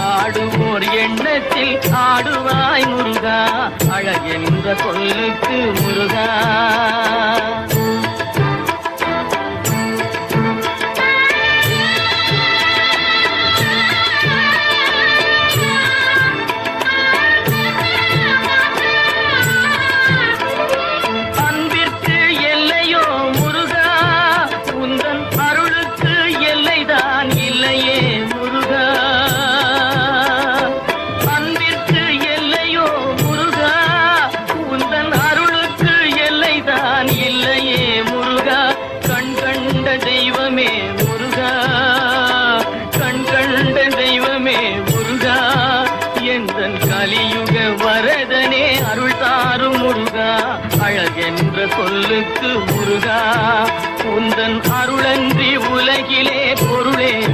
பாடுவோர் எண்ணத்தில் ஆடுவாய் முருகா. அழகென்ற சொல்லுக்கு முருகா. முருகா. உந்தன் அருளன்றி உலகிலே பொருளே.